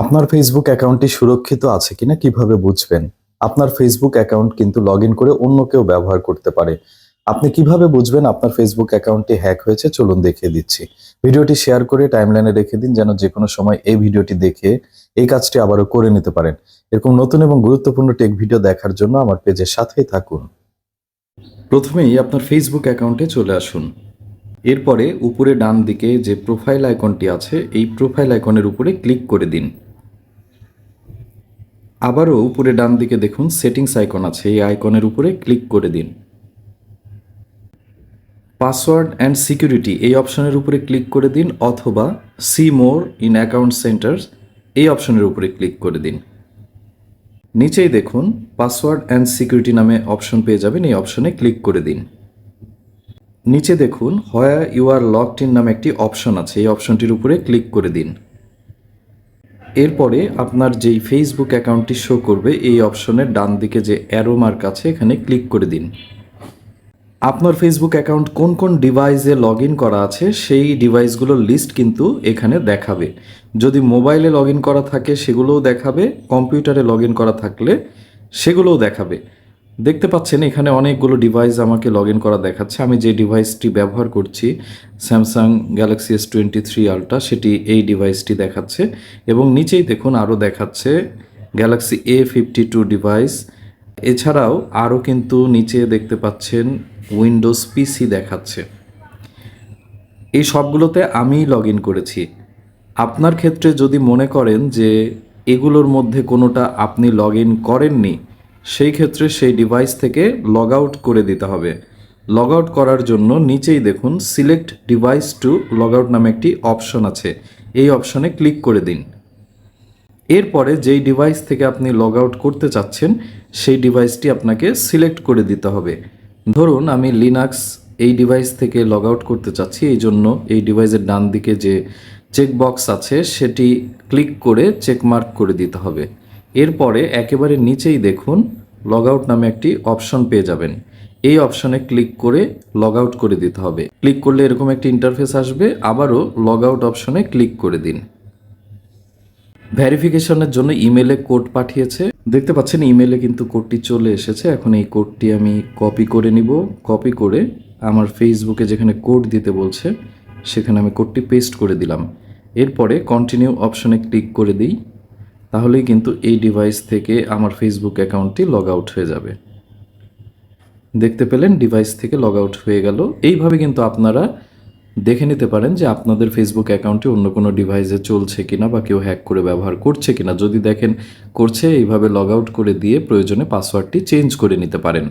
আপনার ফেসবুক অ্যাকাউন্টটি সুরক্ষিত আছে কিনা কীভাবে বুঝবেন? আপনার ফেসবুক অ্যাকাউন্ট কিন্তু লগ করে অন্য কেউ ব্যবহার করতে পারে। আপনি কীভাবে বুঝবেন আপনার ফেসবুক অ্যাকাউন্টটি হ্যাক হয়েছে? চলুন দেখিয়ে দিচ্ছি। ভিডিওটি শেয়ার করে টাইমলাইনে রেখে দিন যেন যে কোনো সময় এই ভিডিওটি দেখে এই কাজটি আবারও করে নিতে পারেন। এরকম নতুন এবং গুরুত্বপূর্ণ টেক ভিডিও দেখার জন্য আমার পেজের সাথেই থাকুন। প্রথমেই আপনার ফেসবুক অ্যাকাউন্টে চলে আসুন। এরপরে উপরে ডান দিকে যে প্রোফাইল আইকনটি আছে, এই প্রোফাইল আইকনের উপরে ক্লিক করে দিন। আবারও উপরে ডান দিকে দেখুন সেটিংস আইকন আছে। এই আইকনের উপরে ক্লিক করে দিন। পাসওয়ার্ড অ্যান্ড সিকিউরিটি এই অপশনের উপরে ক্লিক করে দিন, অথবা see more in account centres এই অপশনের উপরে ক্লিক করে দিন। নিচেই দেখুন পাসওয়ার্ড অ্যান্ড সিকিউরিটি নামে অপশন পেয়ে যাবেন, এই অপশনে ক্লিক করে দিন। নিচে দেখুন হয়া ইউ আর লকড ইন নামে একটি অপশন আছে, এই অপশনটির উপরে ক্লিক করে দিন। এরপরে আপনার যেই ফেসবুক অ্যাকাউন্টটি শো করবে, এই অপশনের ডান দিকে যে অ্যারো মার্ক আছে, এখানে ক্লিক করে দিন। আপনার ফেসবুক অ্যাকাউন্ট কোন কোন ডিভাইসে লগ করা আছে, সেই ডিভাইসগুলোর লিস্ট কিন্তু এখানে দেখাবে। যদি মোবাইলে লগ করা থাকে, সেগুলোও দেখাবে কম্পিউটারে লগ করা থাকলে, সেগুলোও দেখাবে। দেখতে পাচ্ছেন, এখানে অনেকগুলো ডিভাইস আমাকে লগ ইন করা দেখাচ্ছে। আমি যে ডিভাইসটি ব্যবহার করছি Samsung Galaxy S twenty three Ultra সেটি এই ডিভাইসটি দেখাচ্ছে। এবং নিচেই দেখুন, আরও দেখাচ্ছে Galaxy A fifty two device এছাড়াও আরও কিন্তু নিচে দেখতে পাচ্ছেন উইন্ডোজ পিসি দেখাচ্ছে। এই সবগুলোতে আমি লগ ইন করেছি। আপনার ক্ষেত্রে যদি মনে করেন যে এগুলোর মধ্যে কোনোটা আপনি লগ ইন করেননি সেই ক্ষেত্রে সেই ডিভাইস থেকে লগ আউট করে দিতে হবে। লগ আউট করার জন্য নিচেই দেখুন select device to log out নামে একটি অপশন আছে। এই অপশনে ক্লিক করে দিন। এরপরে যেই ডিভাইস থেকে আপনি লগ আউট করতে চাচ্ছেন, সেই ডিভাইসটি আপনাকে সিলেক্ট করে দিতে হবে। ধরুন, আমি লিনাক্স এই ডিভাইস থেকে লগ আউট করতে চাচ্ছি, এই জন্য এই ডিভাইসের ডান দিকে যে চেকবক্স আছে, সেটি ক্লিক করে চেকমার্ক করে দিতে হবে। এরপরে একেবারে নিচেই দেখুন লগ আউট নামে একটি অপশন পেয়ে যাবেন। এই অপশনে ক্লিক করে লগ আউট করে দিতে হবে। ক্লিক করলে এরকম একটি ইন্টারফেস আসবে, আবারও লগ আউট অপশনে ক্লিক করে দিন। ভেরিফিকেশনের জন্য ইমেলে কোড পাঠিয়েছে। দেখতে পাচ্ছেন ইমেলে কিন্তু কোডটি চলে এসেছে। এখন এই কোডটি আমি কপি করে নিব। কপি করে আমার ফেসবুকে যেখানে কোড দিতে বলছে, সেখানে আমি কোডটি পেস্ট করে দিলাম। এরপরে কন্টিনিউ অপশনে ক্লিক করে দিই। তাহলেই কিন্তু এই ডিভাইস থেকে আমার ফেসবুক অ্যাকাউন্টটি লগ আউট হয়ে যাবে। দেখতে পেলেন ডিভাইস থেকে লগ আউট হয়ে গেল। এইভাবে কিন্তু আপনারা দেখে নিতে পারেন যে আপনাদের ফেসবুক অ্যাকাউন্টটি অন্য কোনো ডিভাইসে চলছে কিনা বা কেউ হ্যাক করে ব্যবহার করছে কিনা। যদি দেখেন করছে, এইভাবে লগ আউট করে দিয়ে প্রয়োজনে পাসওয়ার্ডটি চেঞ্জ করে নিতে পারেন।